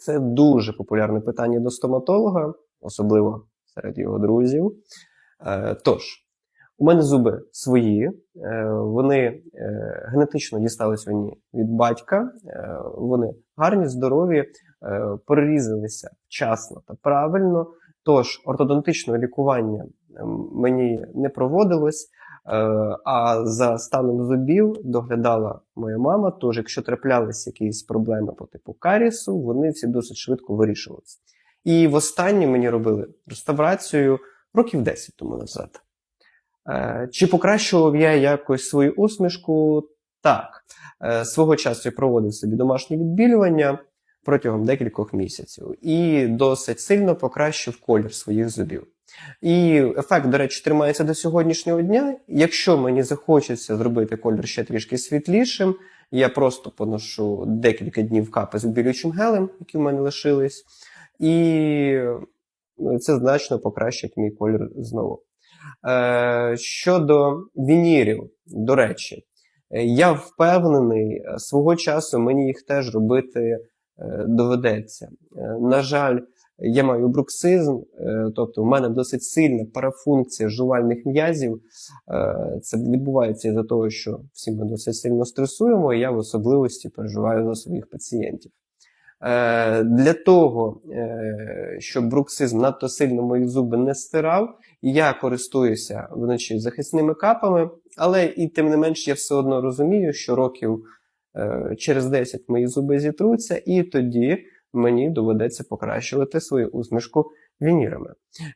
Це дуже популярне питання до стоматолога, особливо серед його друзів. Е, Тож, у мене зуби свої, е, вони е, генетично дістались мені від батька, вони гарні, здорові, перерізалися вчасно та правильно. Тож ортодонтичного лікування мені не проводилось. Е, А за станом зубів доглядала моя мама. Тож, якщо траплялися якісь проблеми по типу карісу, вони всі досить швидко вирішувалися. І востаннє мені робили реставрацію років 10 тому назад. Е, Чи покращував я якось свою усмішку? Так. Е, Свого часу я проводив собі домашнє відбілювання протягом декількох місяців і досить сильно покращив колір своїх зубів. І ефект, до речі, тримається до сьогоднішнього дня. Якщо мені захочеться зробити колір ще трішки світлішим, я просто поношу декілька днів капи з відбілюючим гелем, які в мене лишились, і це значно покращить мій колір знову. Е, щодо вінірів, до речі, я впевнений, свого часу мені їх теж робити е, доведеться. Е, на жаль, я маю бруксизм, е, тобто в мене досить сильна парафункція жувальних м'язів. Е, Це відбувається із-за того, що всі ми досить сильно стресуємо, і я в особливості переживаю за своїх пацієнтів. Е, Для того, щоб бруксизм надто сильно мої зуби не стирав, я користуюся вночі захисними капами, але і тим не менш я все одно розумію, що років через 10 мої зуби зітруться, і тоді мені доведеться покращувати свою усмішку вінірами.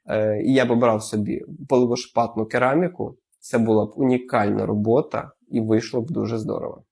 Е, я б обрав собі половошпатну кераміку. Це була б унікальна робота і вийшло б дуже здорово.